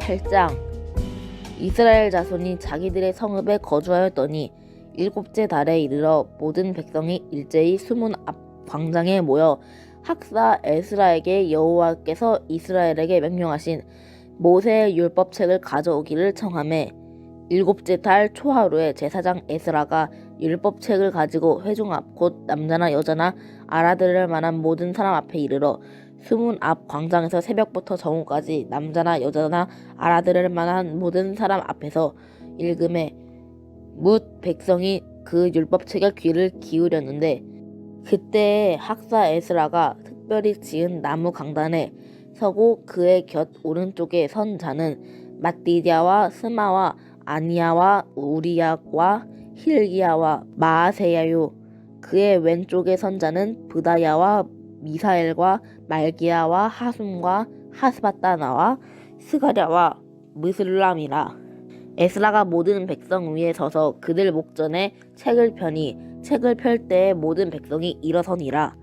제8장. 이스라엘 자손이 자기들의 성읍에 거주하였더니 일곱째 달에 이르러 모든 백성이 일제히 수문 앞 광장에 모여 학사 에스라에게 여호와께서 이스라엘에게 명령하신 모세의 율법책을 가져오기를 청하매 일곱째 달 초하루에 제사장 에스라가 율법책을 가지고 회중 앞 곧 남자나 여자나 알아들을 만한 모든 사람 앞에 이르러 수문 앞 광장에서 새벽부터 정오까지 남자나 여자나 알아들을 만한 모든 사람 앞에서 읽음에 뭇 백성이 그 율법책에 귀를 기울였는데 그때 학사 에스라가 특별히 지은 나무 강단에 서고 그의 곁 오른쪽에 선 자는 마띠디아와 스마와 아니야와 우리야와 힐기야와 마아세야요 그의 왼쪽에 선 자는 브다야와 미사엘과 말기야와 하숨과 하스바따나와 스가랴와 무슬람이라. 에스라가 모든 백성 위에 서서 그들 목전에 책을 펴니 책을 펼 때에 모든 백성이 일어서니라.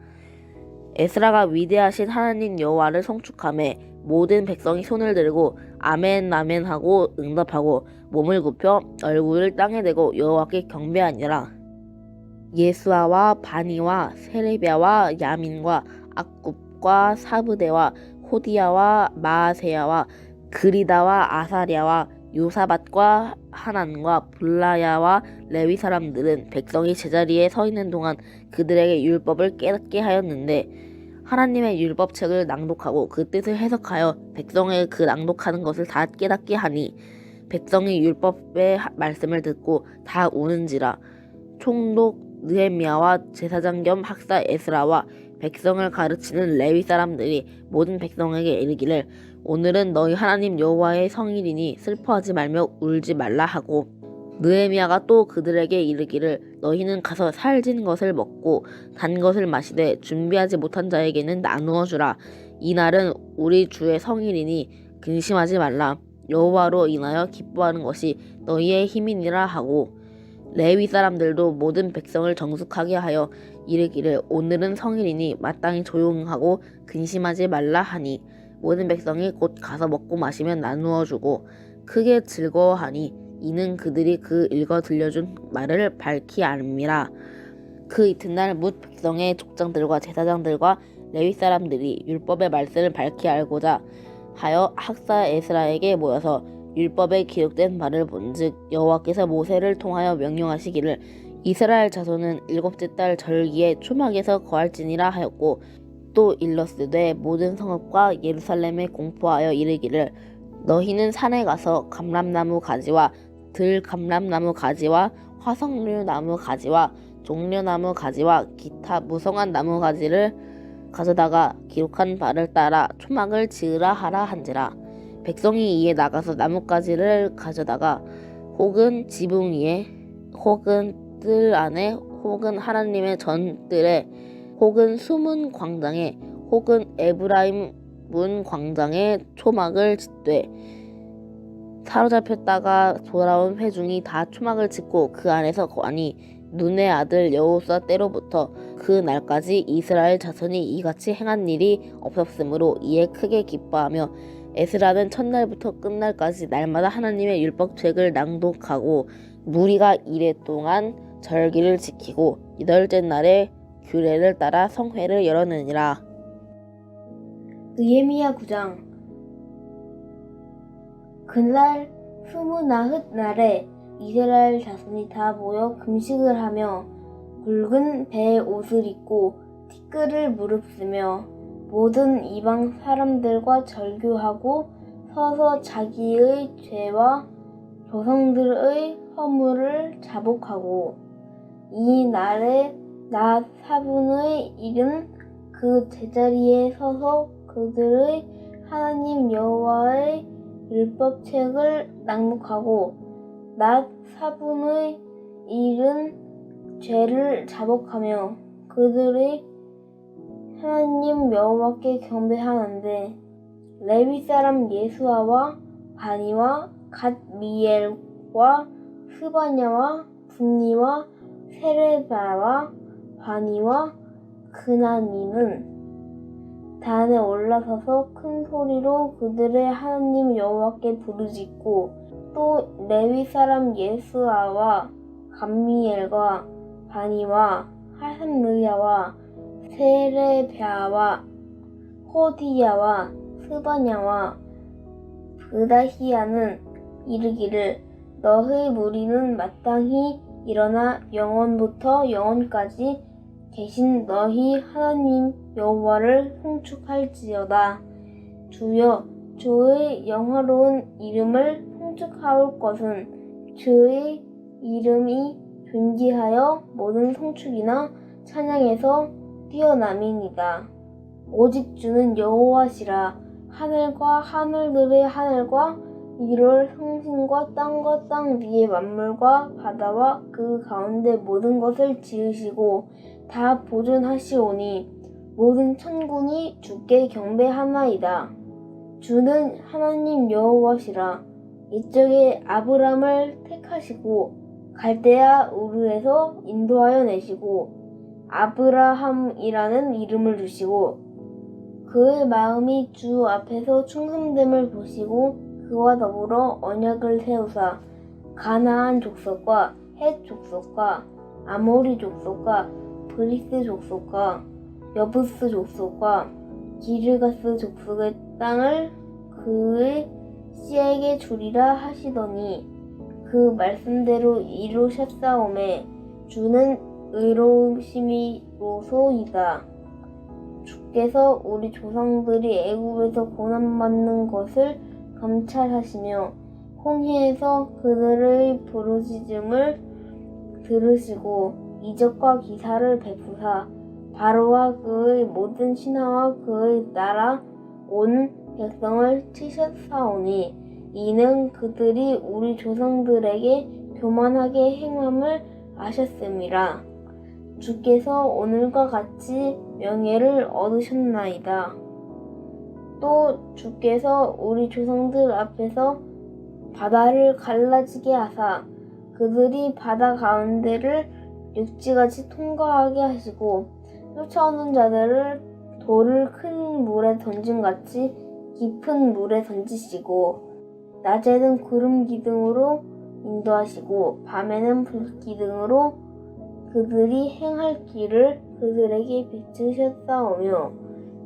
에스라가 위대하신 하나님 여호와를 송축함에 모든 백성이 손을 들고 아멘 아멘 하고 응답하고 몸을 굽혀 얼굴을 땅에 대고 여호와께 경배하니라 예수아와 바니와 세레비아와 야민과 악굽과 사브데와 호디야와 마아세야와 그리다와 아사리아와 요사밭과 하난과 블라야와 레위 사람들은 백성이 제자리에 서 있는 동안 그들에게 율법을 깨닫게 하였는데 하나님의 율법책을 낭독하고 그 뜻을 해석하여 백성의 그 낭독하는 것을 다 깨닫게 하니 백성이 율법의 하- 말씀을 듣고 다 우는지라 총독 느헤미야와 제사장 겸 학사 에스라와 백성을 가르치는 레위 사람들이 모든 백성에게 이르기를 오늘은 너희 하나님 여호와의 성일이니 슬퍼하지 말며 울지 말라 하고 느헤미야가 또 그들에게 이르기를 너희는 가서 살진 것을 먹고 단 것을 마시되 준비하지 못한 자에게는 나누어 주라. 이 날은 우리 주의 성일이니 근심하지 말라. 여호와로 인하여 기뻐하는 것이 너희의 힘이니라 하고 레위 사람들도 모든 백성을 정숙하게 하여 이르기를 오늘은 성일이니 마땅히 조용하고 근심하지 말라 하니 모든 백성이 곧 가서 먹고 마시면 나누어 주고 크게 즐거워하니 이는 그들이 그 읽어 들려준 말을 밝히 알미라. 그 이튿날 뭇 백성의 족장들과 제사장들과 레위 사람들이 율법의 말씀을 밝히 알고자 하여 학사 에스라에게 모여서 율법에 기록된 바를 본즉 여호와께서 모세를 통하여 명령하시기를 이스라엘 자손은 일곱째 달 절기에 초막에서 거할지니라 하였고 또 일러스되 모든 성읍과 예루살렘에 공포하여 이르기를 너희는 산에 가서 감람나무 가지와 들 감람나무 가지와 화석류 나무 가지와 종려나무 가지와 기타 무성한 나무 가지를 가져다가 기록한 바를 따라 초막을 지으라 하라 한지라 백성이 이에 나가서 나뭇가지를 가져다가 혹은 지붕 위에 혹은 뜰 안에 혹은 하나님의 전뜰에 혹은 수문 광장에 혹은 에브라임 문 광장에 초막을 짓되 사로잡혔다가 돌아온 회중이 다 초막을 짓고 그 안에서 거하니 눈의 아들 여호수아 때로부터 그 날까지 이스라엘 자손이 이같이 행한 일이 없었으므로 이에 크게 기뻐하며 에스라는 첫날부터 끝날까지 날마다 하나님의 율법책을 낭독하고 무리가 이래 동안 절기를 지키고 여덟째 날에 규례를 따라 성회를 열었느니라. 느헤미야 9장 그날 스무나흔 날에 이스라엘 자손이 다 모여 금식을 하며 굵은 배에 옷을 입고 티끌을 무릅쓰며 모든 이방 사람들과 절규하고 서서 자기의 죄와 조상들의 허물을 자복하고 이 날에 낮 사분의 일은 그 제자리에 서서 그들의 하나님 여호와의 율법책을 낭독하고 낮 사분의 일은 죄를 자복하며 그들의 하나님 여호와께 경배하는데 레위 사람 예수아와 바니와 갓 미엘과 스바냐와 분니와 세레바와 바니와 그나니는 단에 올라서서 큰 소리로 그들의 하나님 여호와께 부르짖고 또 레위 사람 예수아와 감미엘과 바니와 하산느야와 세레베아와 호디야와 스바냐와 브다히야는 이르기를 너희 무리는 마땅히 일어나 영원부터 영원까지 계신 너희 하나님 여호와를 송축할지어다. 주여 주의 영화로운 이름을 송축하올 것은 주의 이름이 존귀하여 모든 송축이나 찬양에서 뛰어남이니이다. 오직 주는 여호와시라 하늘과 하늘들의 하늘과 이를 성신과 땅과 땅 위의 만물과 바다와 그 가운데 모든 것을 지으시고 다 보존하시오니 모든 천군이 주께 경배하나이다. 주는 하나님 여호와시라 이쪽에 아브람을 택하시고 갈대아 우르에서 인도하여 내시고 아브라함이라는 이름을 주시고 그의 마음이 주 앞에서 충성됨을 보시고 그와 더불어 언약을 세우사 가나안 족속과 헷 족속과 아모리 족속과 브리스 족속과 여부스 족속과 기르가스 족속의 땅을 그의 씨에게 주리라 하시더니 그 말씀대로 이루셨사오매 주는 의로우심이로소이다. 주께서 우리 조상들이 애굽에서 고난받는 것을 감찰하시며 홍해에서 그들의 부르짖음을 들으시고 이적과 기사를 베푸사 바로와 그의 모든 신하와 그의 나라 온 백성을 치셨사오니 이는 그들이 우리 조상들에게 교만하게 행함을 아셨음이라 주께서 오늘과 같이 명예를 얻으셨나이다. 또 주께서 우리 조상들 앞에서 바다를 갈라지게 하사 그들이 바다 가운데를 육지같이 통과하게 하시고 쫓아오는 자들을 돌을 큰 물에 던진 같이 깊은 물에 던지시고 낮에는 구름 기둥으로 인도하시고 밤에는 불 기둥으로 그들이 행할 길을 그들에게 비추셨사오며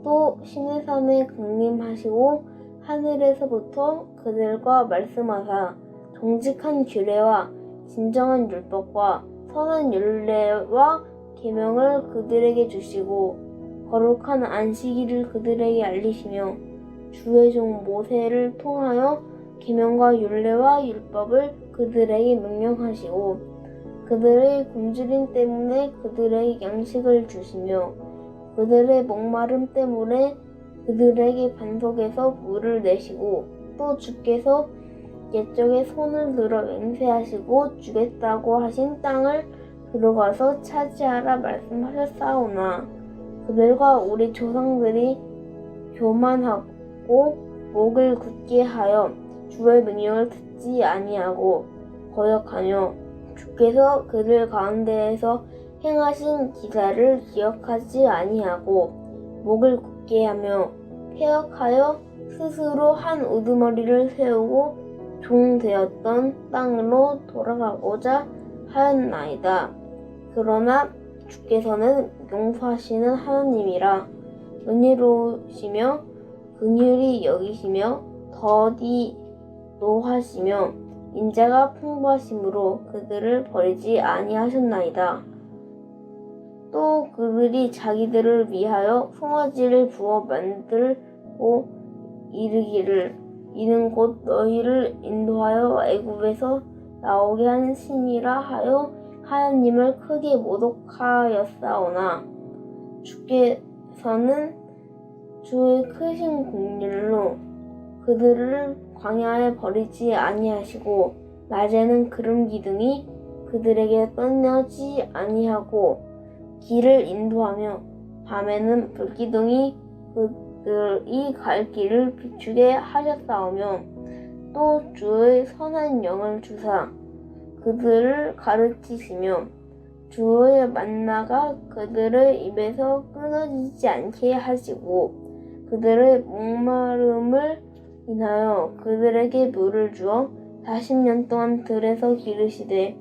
또 시내산에 강림하시고 하늘에서부터 그들과 말씀하사 정직한 규례와 진정한 율법과 선한 율례와 계명을 그들에게 주시고 거룩한 안식일을 그들에게 알리시며 주의 종 모세를 통하여 계명과 율례와 율법을 그들에게 명령하시고 그들의 굶주림 때문에 그들에게 양식을 주시며 그들의 목마름 때문에 그들에게 반석에서 물을 내시고 또 주께서 옛적에 손을 들어 맹세하시고 주겠다고 하신 땅을 들어가서 차지하라 말씀하셨사오나 그들과 우리 조상들이 교만하고 목을 굳게 하여 주의 명령을 듣지 아니하고 거역하며 주께서 그들 가운데에서 행하신 기사를 기억하지 아니하고 목을 굳게 하며 폐역하여 스스로 한 우두머리를 세우고 종 되었던 땅으로 돌아가고자 하였나이다. 그러나 주께서는 용서하시는 하나님이라 은혜로우시며 긍휼히 여기시며 더디 노하시며 인자가 풍부하심으로 그들을 버리지 아니하셨나이다. 또 그들이 자기들을 위하여 송아지를 부어 만들고 이르기를 이는 곧 너희를 인도하여 애굽에서 나오게 한 신이라 하여 하나님을 크게 모독하였사오나 주께서는 주의 크신 공률로 그들을 광야에 버리지 아니하시고 낮에는 구름 기둥이 그들에게 떠나지 아니하고 길을 인도하며 밤에는 불기둥이 그들이 갈 길을 비추게 하셨사오며 또 주의 선한 영을 주사 그들을 가르치시며 주의 만나가 그들의 입에서 끊어지지 않게 하시고 그들의 목마름을 인하여 그들에게 물을 주어 40년 동안 들에서 기르시되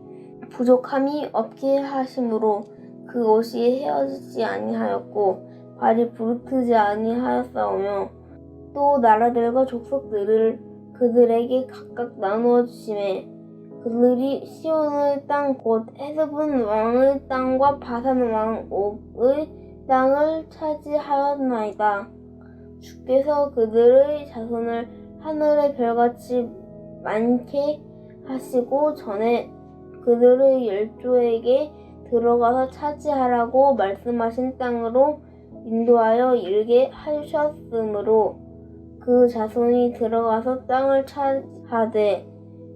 부족함이 없게 하심으로 그 옷이 헤어지지 아니하였고 발이 부르트지 아니하였사오며 또 나라들과 족속들을 그들에게 각각 나누어 주심에 그들이 시온의 땅곧 에스본 왕의 땅과 바산 왕 옥의 땅을 차지하였나이다. 주께서 그들의 자손을 하늘의 별같이 많게 하시고 전에 그들의 열조에게 들어가서 차지하라고 말씀하신 땅으로 인도하여 이르게 하셨으므로 그 자손이 들어가서 땅을 차지하되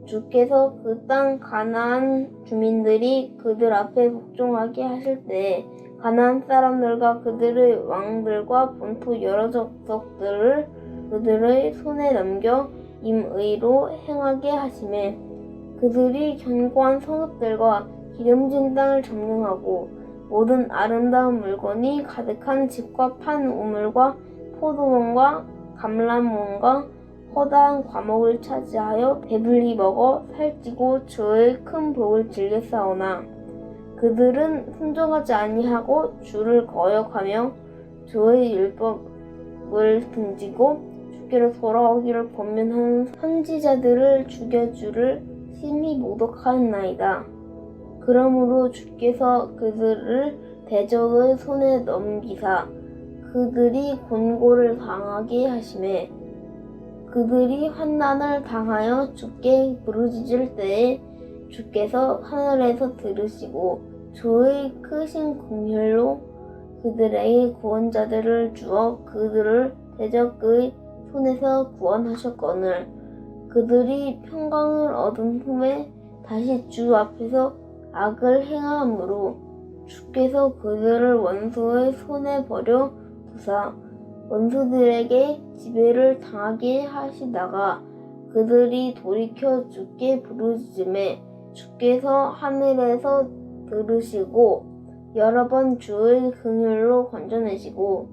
주께서 그 땅 가나안 주민들이 그들 앞에 복종하게 하실 때 가나안 사람들과 그들의 왕들과 본토 여러 족속들을 그들의 손에 넘겨 임의로 행하게 하심에 그들이 견고한 성읍들과 기름진 땅을 점령하고 모든 아름다운 물건이 가득한 집과 판 우물과 포도원과 감람원과 허다한 과목을 차지하여 배불리 먹어 살찌고 주의 큰 복을 즐겼사오나 그들은 순종하지 아니하고 주를 거역하며 주의 율법을 등지고 주께로 돌아오기를 권면하는 선지자들을 죽여주를 심히 모독하였나이다. 그러므로 주께서 그들을 대적의 손에 넘기사 그들이 곤고를 당하게 하심에 그들이 환난을 당하여 주께 부르짖을 때에 주께서 하늘에서 들으시고 주의 크신 긍휼로 그들에게 구원자들을 주어 그들을 대적의 손에서 구원하셨거늘 그들이 평강을 얻은 후에 다시 주 앞에서 악을 행함으로 주께서 그들을 원수의 손에 버려 두사 원수들에게 지배를 당하게 하시다가 그들이 돌이켜 주께 부르짖음에 주께서 하늘에서 들으시고 여러 번 주의 긍휼로 건져내시고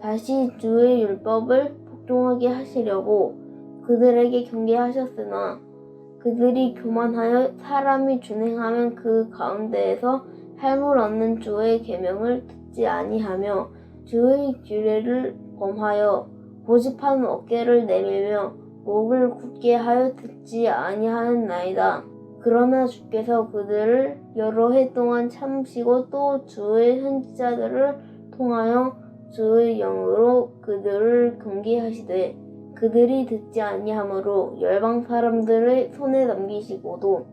다시 주의 율법을 복종하게 하시려고 그들에게 경계하셨으나 그들이 교만하여 사람이 준행하면 그 가운데에서 삶을 얻는 주의 계명을 듣지 아니하며 주의 규례를 범하여 고집한 어깨를 내밀며 목을 굳게 하여 듣지 아니하였나이다. 그러나 주께서 그들을 여러 해 동안 참으시고 또 주의 선지자들을 통하여 주의 영으로 그들을 경계하시되 그들이 듣지 아니하므로 열방 사람들의 손에 넘기시고도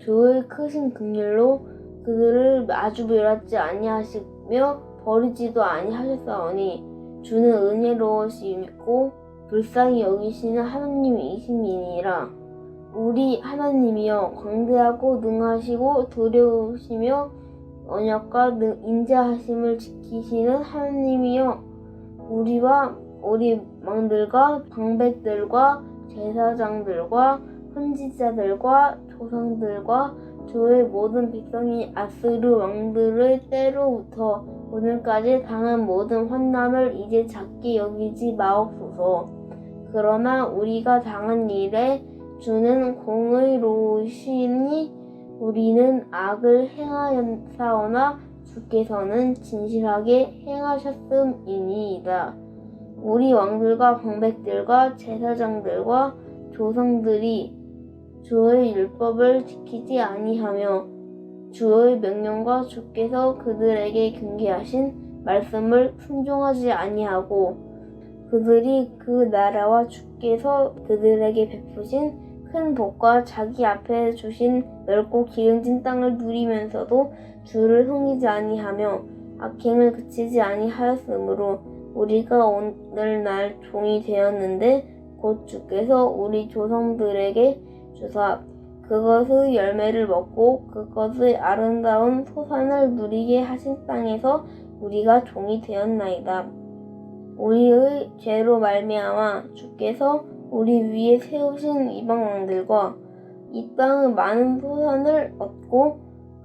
주의 크신 긍휼로 그들을 마주 멸하지 아니하시며 버리지도 아니하셨사오니 주는 은혜로우시고 불쌍히 여기시는 하나님이심이니라. 우리 하나님이여 광대하고 능하시고 두려우시며 언약과 능- 인자하심을 지키시는 하나님이여 우리와 우리 왕들과 방백들과 제사장들과 선지자들과 조상들과 주의 모든 백성이 아스르 왕들의 때로부터 오늘까지 당한 모든 환난을 이제 작게 여기지 마옵소서. 그러나 우리가 당한 일에 주는 공의로우시니 우리는 악을 행하였사오나 주께서는 진실하게 행하셨음이니이다. 우리 왕들과 방백들과 제사장들과 조상들이 주의 율법을 지키지 아니하며 주의 명령과 주께서 그들에게 경계하신 말씀을 순종하지 아니하고 그들이 그 나라와 주께서 그들에게 베푸신 큰 복과 자기 앞에 주신 넓고 기름진 땅을 누리면서도 주를 섬기지 아니하며 악행을 그치지 아니하였으므로 우리가 오늘날 종이 되었는데 곧 주께서 우리 조상들에게 주사 그것의 열매를 먹고 그것의 아름다운 소산을 누리게 하신 땅에서 우리가 종이 되었나이다. 우리의 죄로 말미암아 주께서 우리 위에 세우신 이방 왕들과 이 땅의 많은 소산을 얻고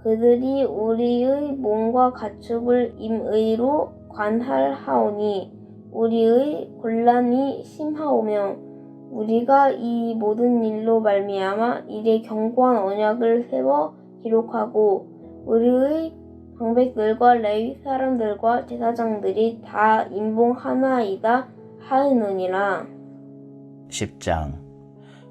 그들이 우리의 몸과 가축을 임의로 관할하오니 우리의 곤란이 심하오며 우리가 이 모든 일로 말미암아 이에 견고한 언약을 세워 기록하고 우리의 방백들과 레위 사람들과 제사장들이 다 인봉 하나이다 하였느니라. 10장.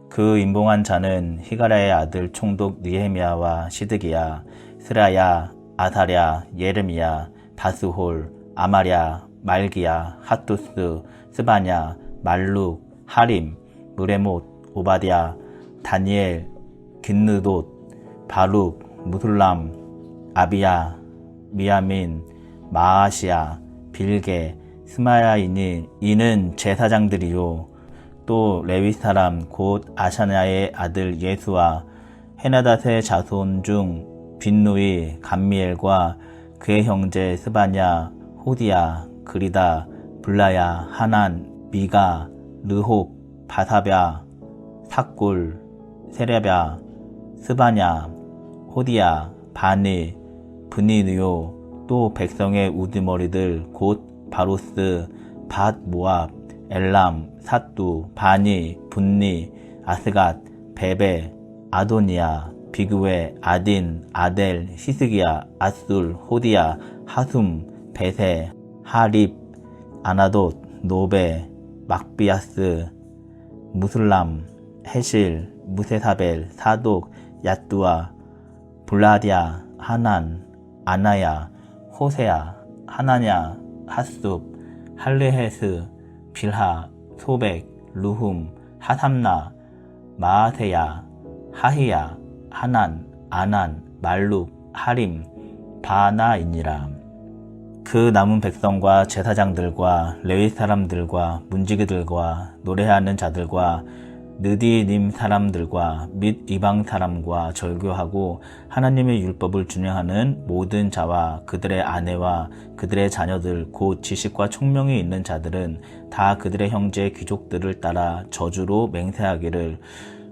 그 임봉한 자는 히가라의 아들 총독 느헤미야와 시드기야, 스라야, 아사랴, 예레미야, 다스홀, 아마랴, 말기야, 핫두스, 스바냐, 말룩, 하림, 무레못, 오바디야, 다니엘, 긴느돗, 바룩, 무술람, 아비야, 미야민, 마아시야, 빌게, 스마야이니 이는 제사장들이요 또 레위 사람 곧 아샤냐의 아들 예수와 헤나닷의 자손 중 빈누이 감미엘과 그의 형제 스바냐 호디야 그리다 블라야 하난 미가 르홉 바사랴 삭굴 세레랴 스바냐 호디야 바니 브니누요 또 백성의 우두머리들 곧 바로스 밭 모압 엘람 사뚜 바니 분니 아스갓 베베 아도니아 비그웨 아딘 아델 시스기야 아술 호디야 하숨 베세 하립 아나돗 노베 막비아스 무슬람 헤실 무세사벨 사독 야뚜아 블라디아 하난 아나야 호세야 하나냐 하숲 할레헤스 빌하 소백 루훔 하삼나 마아세야 하히야 하난 아난 말룩 하림 바나이니라. 그 남은 백성과 제사장들과 레위 사람들과 문지기들과 노래하는 자들과 느디님 사람들과 및 이방 사람과 절교하고 하나님의 율법을 준행하는 모든 자와 그들의 아내와 그들의 자녀들 곧 지식과 총명이 있는 자들은 다 그들의 형제 귀족들을 따라 저주로 맹세하기를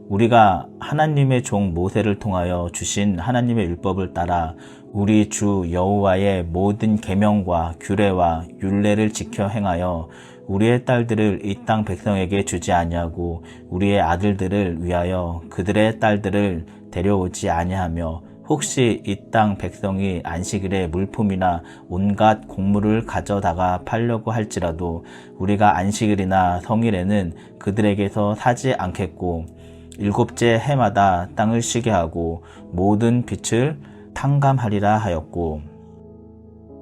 우리가 하나님의 종 모세를 통하여 주신 하나님의 율법을 따라 우리 주 여호와의 모든 계명과 규례와 율례를 지켜 행하여 우리의 딸들을 이 땅 백성에게 주지 아니하고 우리의 아들들을 위하여 그들의 딸들을 데려오지 아니하며 혹시 이 땅 백성이 안식일에 물품이나 온갖 곡물을 가져다가 팔려고 할지라도 우리가 안식일이나 성일에는 그들에게서 사지 않겠고 일곱째 해마다 땅을 쉬게 하고 모든 빛을 탕감하리라 하였고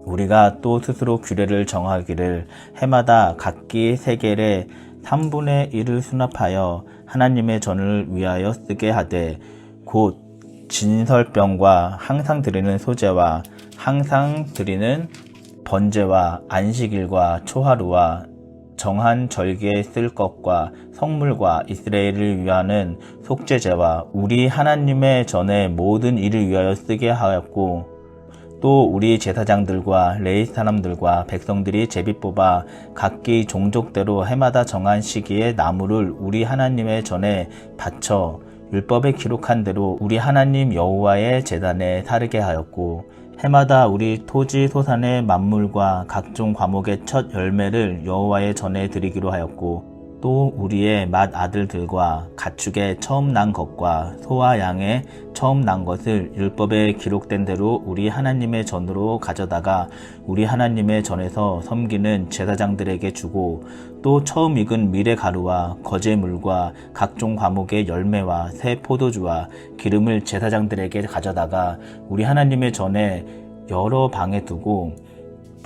우리가 또 스스로 규례를 정하기를 해마다 각기 세겔의 3분의 1을 수납하여 하나님의 전을 위하여 쓰게 하되 곧 진설병과 항상 드리는 소재와 항상 드리는 번제와 안식일과 초하루와 정한 절기에 쓸 것과 성물과 이스라엘을 위하는 속죄제와 우리 하나님의 전에 모든 일을 위하여 쓰게 하였고 또 우리 제사장들과 레이 사람들과 백성들이 제비 뽑아 각기 종족대로 해마다 정한 시기에 나무를 우리 하나님의 전에 바쳐 율법에 기록한 대로 우리 하나님 여호와의 제단에 사르게 하였고 해마다 우리 토지 소산의 만물과 각종 과목의 첫 열매를 여호와의 전에 드리기로 하였고 또 우리의 맏 아들들과 가축의 처음 난 것과 소와 양의 처음 난 것을 율법에 기록된 대로 우리 하나님의 전으로 가져다가 우리 하나님의 전에서 섬기는 제사장들에게 주고 또 처음 익은 밀의 가루와 거제물과 각종 과목의 열매와 새 포도주와 기름을 제사장들에게 가져다가 우리 하나님의 전에 여러 방에 두고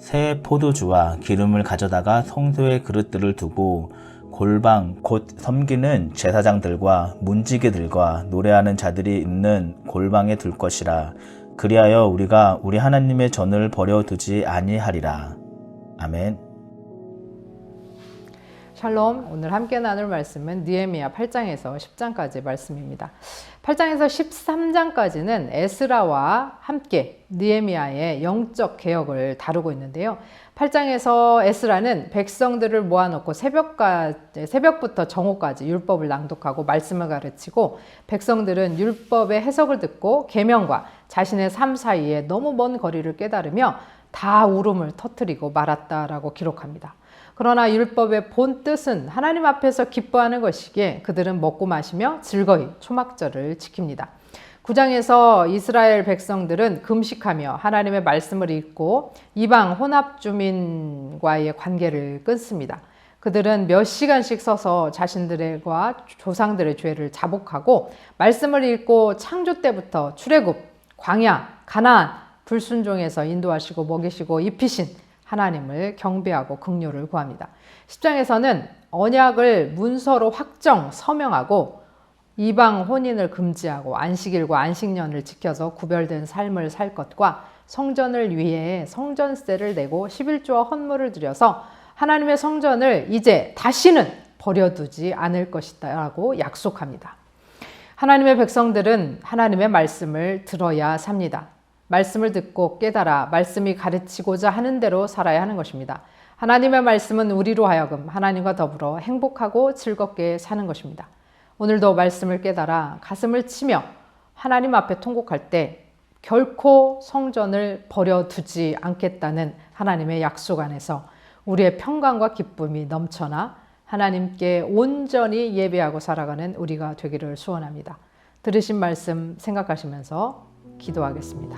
새 포도주와 기름을 가져다가 성소의 그릇들을 두고 골방 곧 섬기는 제사장들과 문지기들과 노래하는 자들이 있는 골방에 둘 것이라 그리하여 우리가 우리 하나님의 전을 버려 두지 아니하리라 아멘. 샬롬. 오늘 함께 나눌 말씀은 느헤미야 8장에서 10장까지 말씀입니다. 8장에서 13장까지는 에스라와 함께 느헤미야의 영적 개혁을 다루고 있는데요. 8장에서 에스라는 백성들을 모아놓고 새벽까 새벽부터 정오까지 율법을 낭독하고 말씀을 가르치고 백성들은 율법의 해석을 듣고 계명과 자신의 삶 사이에 너무 먼 거리를 깨달으며 다 울음을 터뜨리고 말았다라고 기록합니다. 그러나 율법의 본 뜻은 하나님 앞에서 기뻐하는 것이기에 그들은 먹고 마시며 즐거이 초막절을 지킵니다. 9장에서 이스라엘 백성들은 금식하며 하나님의 말씀을 읽고 이방 혼합 주민과의 관계를 끊습니다. 그들은 몇 시간씩 서서 자신들과 조상들의 죄를 자복하고 말씀을 읽고 창조 때부터 출애굽, 광야, 가나안, 불순종에서 인도하시고 먹이시고 입히신 하나님을 경배하고 긍휼을 구합니다. 10장에서는 언약을 문서로 확정 서명하고 이방 혼인을 금지하고 안식일과 안식년을 지켜서 구별된 삶을 살 것과 성전을 위해 성전세를 내고 11조와 헌물을 드려서 하나님의 성전을 이제 다시는 버려두지 않을 것이다라고 약속합니다. 하나님의 백성들은 하나님의 말씀을 들어야 삽니다. 말씀을 듣고 깨달아 말씀이 가르치고자 하는 대로 살아야 하는 것입니다. 하나님의 말씀은 우리로 하여금 하나님과 더불어 행복하고 즐겁게 사는 것입니다. 오늘도 말씀을 깨달아 가슴을 치며 하나님 앞에 통곡할 때 결코 성전을 버려두지 않겠다는 하나님의 약속 안에서 우리의 평강과 기쁨이 넘쳐나 하나님께 온전히 예배하고 살아가는 우리가 되기를 소원합니다. 들으신 말씀 생각하시면서 기도하겠습니다.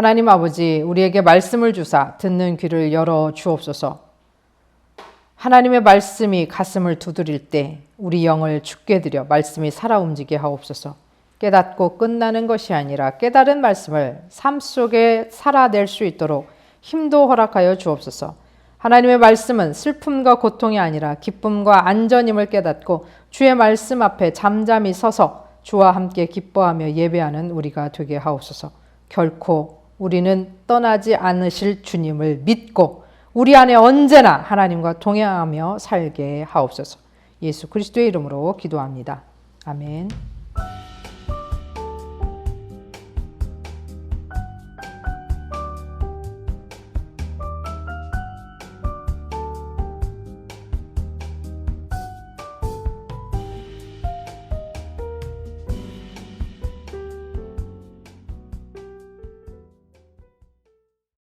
하나님 아버지, 우리에게 말씀을 주사 듣는 귀를 열어 주옵소서. 하나님의 말씀이 가슴을 두드릴 때 우리 영을 죽게 드려 말씀이 살아 움직게 하옵소서. 깨닫고 끝나는 것이 아니라 깨달은 말씀을 삶 속에 살아낼 수 있도록 힘도 허락하여 주옵소서. 하나님의 말씀은 슬픔과 고통이 아니라 기쁨과 안전임을 깨닫고 주의 말씀 앞에 잠잠히 서서 주와 함께 기뻐하며 예배하는 우리가 되게 하옵소서. 결코 우리는 떠나지 않으실 주님을 믿고 우리 안에 언제나 하나님과 동행하며 살게 하옵소서. 예수 그리스도의 이름으로 기도합니다. 아멘.